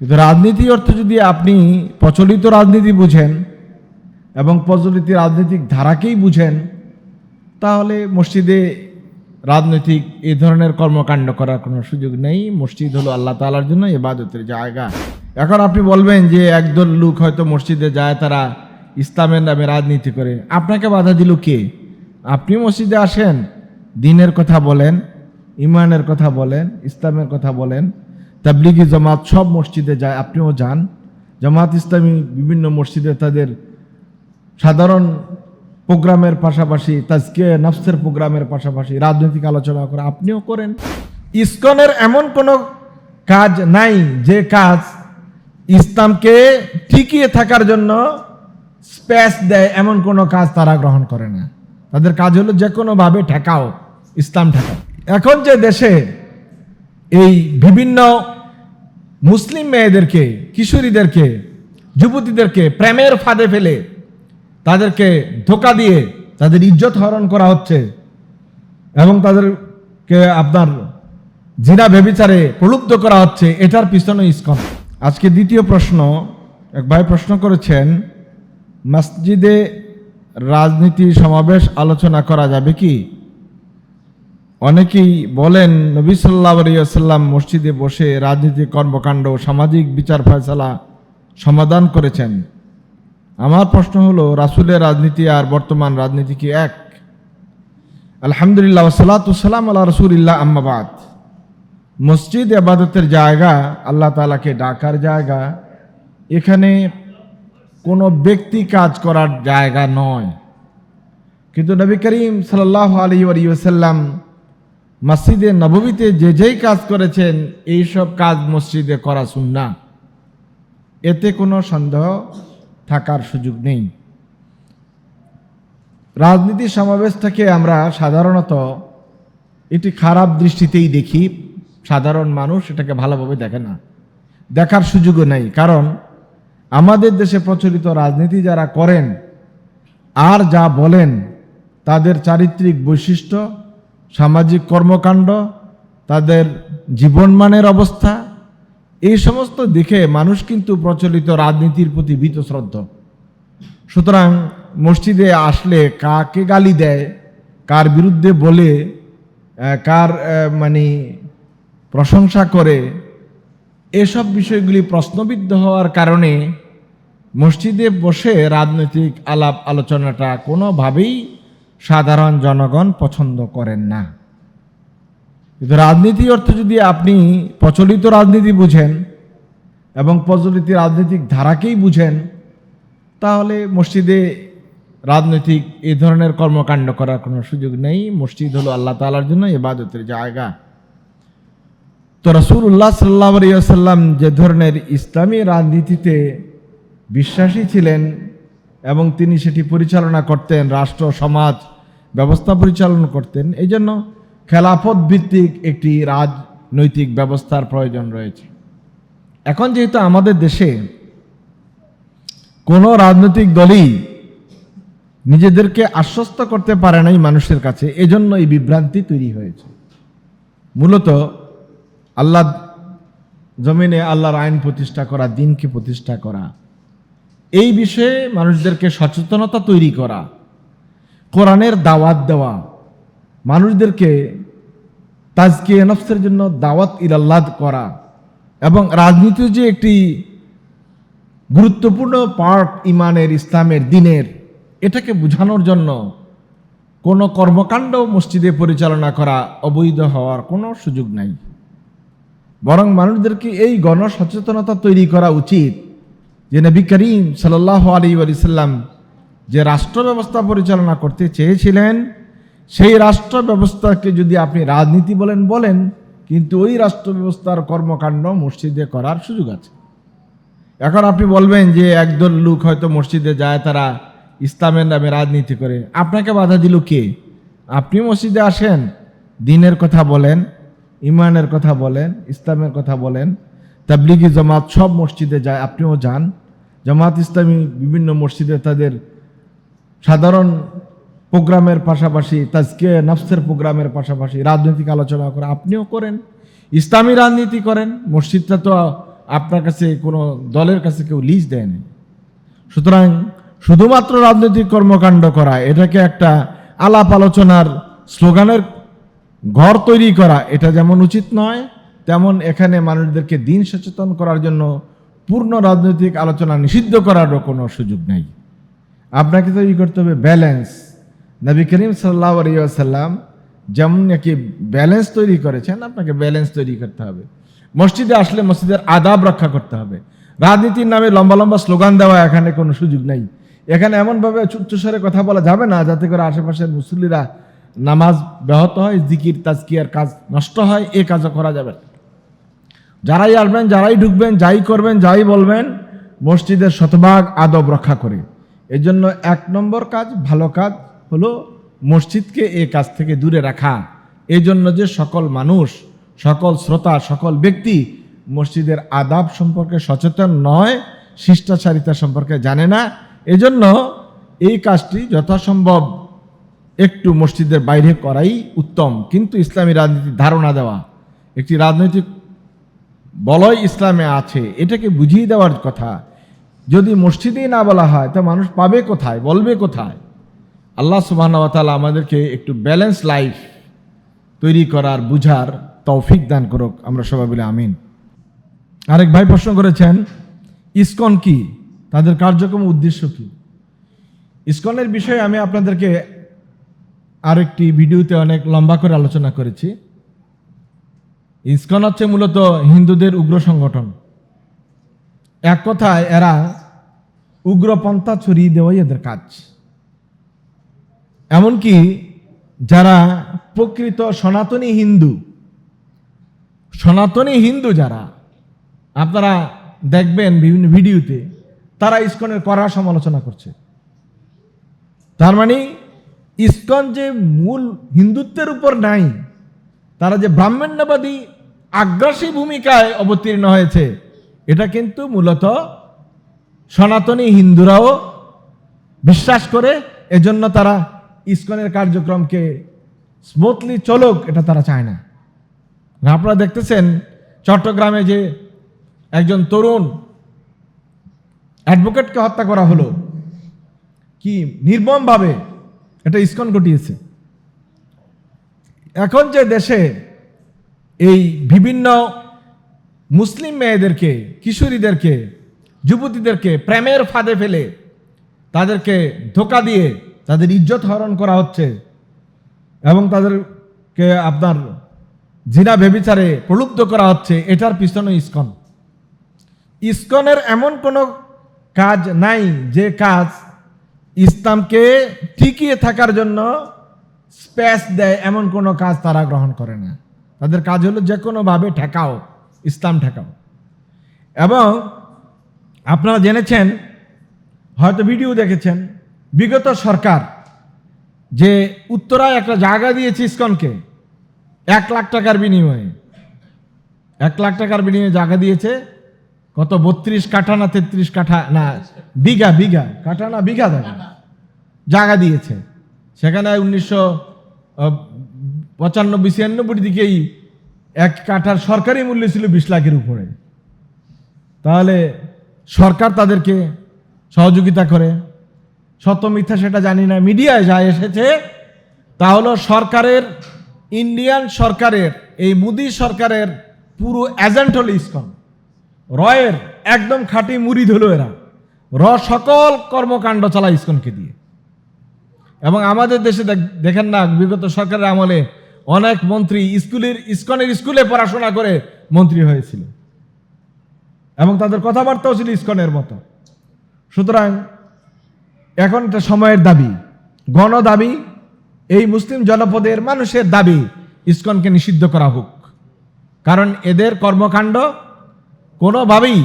কিন্তু রাজনীতি অর্থ যদি আপনি প্রচলিত রাজনীতি বুঝেন এবং প্রচলিত রাজনৈতিক ধারাকেই বুঝেন, তাহলে মসজিদে রাজনৈতিক এই ধরনের কর্মকাণ্ড করার কোনো সুযোগ নেই। মসজিদ হলো আল্লাহ তালার জন্য এবাদতের জায়গা। এখন আপনি বলবেন যে একদল লোক হয়তো মসজিদে যায়, তারা ইসলামের নামে রাজনীতি করে। আপনাকে বাধা দিল কে? আপনি মসজিদে আসেন, দিনের কথা বলেন ইমানের কথা বলেন, ইসলামের কথা বলেন তাবলিগি জামাত সব মসজিদে যায়। আপনিও যান। জামাত ইসলামী বিভিন্ন মসজিদে তাদের সাধারণ প্রোগ্রামের পাশাপাশি তাজকে নফসের প্রোগ্রামের পাশাপাশি রাজনৈতিক আলোচনা করে আপনিও করেন। ইসকনের এমন কোনো কাজ নাই যে কাজ ইসলামকে টিকিয়ে থাকার জন্য স্পেস দেয় এমন কোনো কাজ তারা গ্রহণ করে না। তাদের কাজ হলো যে কোনোভাবে ঠেকাও, ইসলাম ঠেকাও। এখন যে দেশে এই বিভিন্ন মুসলিম মেয়েদেরকে, কিশোরীদেরকে, যুবতীদেরকে প্রেমের ফাঁদে ফেলে তাদেরকে ধোকা দিয়ে তাদের ইজ্জত হরণ করা হচ্ছে এবং তাদেরকে আপনার জিনা বেবিচারে প্রলুব্ধ করা হচ্ছে, এটার পিছনে ইস্কন। আজকে দ্বিতীয় প্রশ্ন, এক ভাই প্রশ্ন করেছেন, মসজিদে রাজনীতি সমাবেশ আলোচনা করা যাবে কি? অনেকেই বলেন, নবী সাল্লাহ আলিয়াল্লাম মসজিদে বসে রাজনীতিক কর্মকাণ্ড, সামাজিক বিচার ফয়সালা সমাধান করেছেন। আমার প্রশ্ন হলো, রাসুলের রাজনীতি আর বর্তমান রাজনীতি কি এক? আলহামদুলিল্লাহ সালাতাম আল্লাহ রসুলিল্লাহ আম্মাবাদ মসজিদ আবাদতের জায়গা, আল্লাহ তালাকে ডাকার জায়গা, এখানে কোনো ব্যক্তি কাজ করার জায়গা নয়। কিন্তু নবী করিম সাল্লাহ আলী মসজিদে নববীতে যে যেই কাজ করেছেন, এই সব কাজ মসজিদে করা সুন্না এতে কোনো সন্দেহ থাকার সুযোগ নেই। রাজনীতি সমাবেশটাকে আমরা সাধারণত এটি খারাপ দৃষ্টিতেই দেখি। সাধারণ মানুষ এটাকে ভালোভাবে দেখে না। দেখার সুযোগও নেই। কারণ আমাদের দেশে প্রচলিত রাজনীতি যারা করেন, আর যা বলেন, তাদের চারিত্রিক বৈশিষ্ট্য সামাজিক কর্মকাণ্ড, তাদের জীবনমানের অবস্থা, এই সমস্ত দেখে মানুষ কিন্তু প্রচলিত রাজনীতির প্রতি ভীত শ্রদ্ধ। সুতরাং মসজিদে আসলে কাকে গালি দেয়, কার বিরুদ্ধে বলে কার মানে প্রশংসা করে, এসব বিষয়গুলি প্রশ্নবিদ্ধ হওয়ার কারণে মসজিদে বসে রাজনৈতিক আলাপ আলোচনাটা কোনোভাবেই সাধারণ জনগণ পছন্দ করেন না। কিন্তু রাজনীতি অর্থ যদি আপনি প্রচলিত রাজনীতি বুঝেন এবং প্রচলিত রাজনৈতিক ধারাকেই বুঝেন, তাহলে মসজিদে রাজনৈতিক এই ধরনের কর্মকাণ্ড করার কোনো সুযোগ নেই। মসজিদ হলো আল্লাহ তালার জন্য এবাদতের জায়গা। তো রসুল্লাহ সাল্লাহ আলিয়াল্লাম যে ধরনের ইসলামী রাজনীতিতে বিশ্বাসী ছিলেন এবং তিনি সেটি পরিচালনা করতেন, রাষ্ট্র, সমাজ, ব্যবস্থা পরিচালনা করতেন। এই জন্য খেলাফত ভিত্তিক একটি রাজনৈতিক ব্যবস্থার প্রয়োজন রয়েছে। এখন যেহেতু আমাদের দেশে কোনো রাজনৈতিক দলই নিজেদেরকে আশ্বস্ত করতে পারে নাই মানুষের কাছে, এজন্য এই বিভ্রান্তি তৈরি হয়েছে। মূলত আল্লাহ জমিনে আল্লাহর আইন প্রতিষ্ঠা করা, দিনকে প্রতিষ্ঠা করা এই বিষয়ে মানুষদেরকে সচেতনতা তৈরি করা, কোরআনের দাওয়াত দেওয়া, মানুষদেরকে তাজকে নফসের জন্য দাওয়াত ইরাল্লাদ করা এবং রাজনীতি যে একটি গুরুত্বপূর্ণ পার্ট ইমানের, ইসলামের, দিনের, এটাকে বোঝানোর জন্য কোনো কর্মকাণ্ড মসজিদে পরিচালনা করা অবৈধ হওয়ার কোনো সুযোগ নাই। বরং মানুষদেরকে এই গণ সচেতনতা তৈরি করা উচিত। যে নবী করিম সাল্লাহ আলী আলিয়াল্লাম যে রাষ্ট্র ব্যবস্থা পরিচালনা করতে চেয়েছিলেন, সেই রাষ্ট্র ব্যবস্থাকে যদি আপনি রাজনীতি বলেন বলেন, কিন্তু ওই রাষ্ট্র ব্যবস্থার কর্মকাণ্ড মসজিদে করার সুযোগ আছে। এখন আপনি বলবেন যে একদল লোক হয়তো মসজিদে যায়, তারা ইসলামের নামে রাজনীতি করে। আপনাকে বাধা দিল কে? আপনি মসজিদে আসেন, দিনের কথা বলেন, ইমানের কথা বলেন, ইসলামের কথা বলেন তাবলিগি জামাত সব মসজিদে যায়, আপনিও যান। জামাত ইসলামী বিভিন্ন মসজিদে তাদের সাধারণ প্রোগ্রামের পাশাপাশি তাজকে নফসের প্রোগ্রামের পাশাপাশি রাজনৈতিক আলোচনা করে আপনিও করেন, ইসলামী রাজনীতি করেন। মসজিদটা তো আপনার কাছে কোনো দলের কাছে কেউ লিজ দেয়নি। সুতরাং শুধুমাত্র রাজনৈতিক কর্মকাণ্ড করা, এটাকে একটা আলাপ আলোচনার স্লোগানের ঘর তৈরি করা, এটা যেমন উচিত নয় তেমন এখানে মানুষদেরকে দিন সচেতন করার জন্য পূর্ণ রাজনৈতিক আলোচনা নিষিদ্ধ করারও কোনো সুযোগ নেই। আপনাকে তৈরি করতে হবে ব্যালেন্স। নবী করিম সাল্লাহ আলিয়াল্লাম যেমন নাকি ব্যালেন্স তৈরি করেছেন, আপনাকে ব্যালেন্স তৈরি করতে হবে। মসজিদে আসলে মসজিদের আদাব রক্ষা করতে হবে। রাজনীতির নামে লম্বা লম্বা স্লোগান দেওয়া এখানে কোনো সুযোগ নেই। এখানে এমনভাবে উচ্চস্বরে কথা বলা যাবে না, যাতে করে আশেপাশের মুসল্লিরা নামাজ ব্যাহত হয়, জিকির, তাজকিয়ার কাজ নষ্ট হয়, এ কাজও করা যাবে না। যারাই আসবেন, যারাই ঢুকবেন, যাই করবেন, যাই বলবেন, মসজিদের শতভাগ আদব রক্ষা করে। এজন্য এক নম্বর কাজ, ভালো কাজ হলো মসজিদকে এ কাজ থেকে দূরে রাখা। এই জন্য যে সকল মানুষ, সকল শ্রোতা, সকল ব্যক্তি মসজিদের আদাব সম্পর্কে সচেতন নয়, শিষ্টাচারিতা সম্পর্কে জানে না এজন্য এই কাজটি যথাসম্ভব একটু মসজিদের বাইরে করাই উত্তম। কিন্তু ইসলামী রাজনীতির ধারণা দেওয়া, একটি রাজনৈতিক বলয় ইসলামে আছে, এটাকে বুঝিয়ে দেওয়ার কথা। যদি মসজিদেই না বলা হয়, তা মানুষ পাবে কোথায়, বলবে কোথায়? আল্লাহ সুবাহতালা আমাদেরকে একটু ব্যালেন্স লাইফ তৈরি করার, বুঝার তৌফিক দান করুক। আমরা সবাই বলে আমিন। আরেক ভাই প্রশ্ন করেছেন, ইসকন কি? তাদের কার্যক্রম উদ্দেশ্য কি? ইসকনের বিষয়ে আমি আপনাদেরকে আরেকটি ভিডিওতে অনেক লম্বা করে আলোচনা করেছি। ইসকন হচ্ছে মূলত হিন্দুদের উগ্র সংগঠন। এক কথায় এরা উগ্রপন্থা ছড়িয়ে দেওয়াই এদের কাজ। এমনকি যারা প্রকৃত সনাতনী হিন্দু সনাতনী হিন্দু যারা, আপনারা দেখবেন বিভিন্ন ভিডিওতে, তারা ইস্কনের কড়া সমালোচনা করছে। তার মানে ইস্কন যে মূল হিন্দুত্বের উপর নাই, তারা যে ব্রাহ্মণ্যবাদী আগ্রাসী ভূমিকায় অবতীর্ণ হয়েছে। এটা কিন্তু মূলত সনাতনী হিন্দুরাও বিশ্বাস করে, এজন্য তারা ইস্কনের কার্যক্রমকে স্মুথলি চলুক, এটা তারা চায় না, আপনারা দেখতেছেন, চট্টগ্রামে যে একজন তরুণ অ্যাডভোকেটকে হত্যা করা হলো, কি নির্মমভাবে এটা ইস্কন ঘটিয়েছে। এখন যে দেশে এই বিভিন্ন মুসলিম মেয়েদেরকে, কিশোরীদেরকে, যুবতীদেরকে প্রেমের ফাঁদে ফেলে তাদেরকে ধোকা দিয়ে তাদের ইজ্জত হরণ করা হচ্ছে এবং তাদেরকে আপনার জিনা ভেবিচারে প্রলুব্ধ করা হচ্ছে, এটার পিছনে ইসকন। ইস্কনের এমন কোনো কাজ নাই যে কাজ ইসলামকে টিকিয়ে থাকার জন্য স্পেস দেয়, এমন কোনো কাজ তারা গ্রহণ করে না। তাদের কাজ হলো যে কোনোভাবে ঠেকাও, ইসলাম ঠেকাও। এবং আপনারা জেনেছেন, হয়তো ভিডিও দেখেছেন, বিগত সরকার যে উত্তরায় একটা জায়গা দিয়েছে ইসকনকে, এক লাখ টাকার বিনিময়ে। এক লাখ টাকার বিনিময়ে জায়গা দিয়েছে, কত বত্রিশ কাঠা না তেত্রিশ কাঠা, না, বিঘা বিঘা, কাঠা না বিঘা জায়গা। জায়গা দিয়েছে। সেখানে উনিশশো পঁচানব্বই ছিয়ানব্বই দিকেই এক কাঠার সরকারি মূল্য ছিল বিশ লাখের উপরে। তাহলে সরকার তাদেরকে সহযোগিতা করে। সত্য মিথ্যা সেটা জানি না, মিডিয়ায় যা এসেছে, তা হলো সরকারের, ইন্ডিয়ান সরকারের, এই মোদি সরকারের পুরো এজেন্ট হলো ইসকন। রয়ের একদম খাঁটি মুড়িদ হলো এরা। র সকল কর্মকাণ্ড চালায় ইসকনকে দিয়ে। এবং আমাদের দেশে দেখ- দেখেন না, বিগত সরকারের আমলে অনেক মন্ত্রী স্কুলের, ইসকনের স্কুলে পড়াশোনা করে মন্ত্রী হয়েছিল। এবং তাদের কথাবার্তাও ছিল ইসকনের মতো। সুতরাং এখন এটা সময়ের দাবি গণ দাবি এই মুসলিম জনপদের মানুষের দাবি ইসকনকে নিষিদ্ধ করা হোক। কারণ এদের কর্মকাণ্ড কোনোভাবেই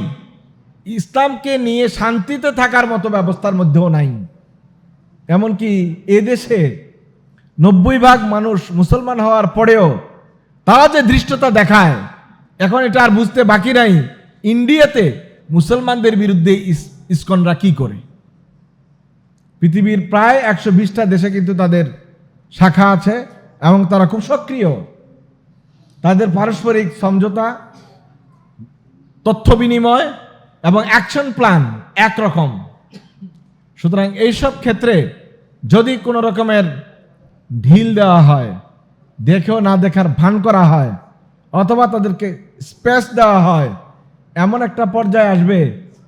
ইসলামকে নিয়ে শান্তিতে থাকার মতো ব্যবস্থার মধ্যেও নাই। এমনকি এদেশে নব্বই ভাগ মানুষ মুসলমান হওয়ার পরেও তারা যে দৃষ্টতা দেখায়, এখন এটা আর বুঝতে বাকি নাই, ইন্ডিয়াতে মুসলমানদের বিরুদ্ধে ইস্কনরা কি করে? পৃথিবীর প্রায় একশো বিশটা দেশে কিন্তু তাদের শাখা আছে এবং তারা খুব সক্রিয়। তাদের পারস্পরিক সমঝোতা, তথ্য বিনিময় এবং অ্যাকশন প্ল্যান একরকম। সুতরাং এইসব ক্ষেত্রে যদি কোনো রকমের ঢিল দেওয়া হয়, দেখেও না দেখার ভান করা হয়, অথবা তাদেরকে স্পেস দেওয়া হয়। এমন একটা পর্যায়ে আসবে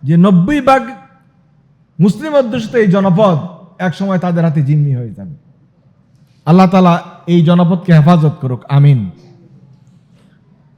যে নব্বই ভাগ মুসলিম অধ্যুষিত এই জনপদ একসময় তাদের হাতে জিম্মি হয়ে যাবে। আল্লাহ তালা এই জনপদকে হেফাজত করুক, আমিন।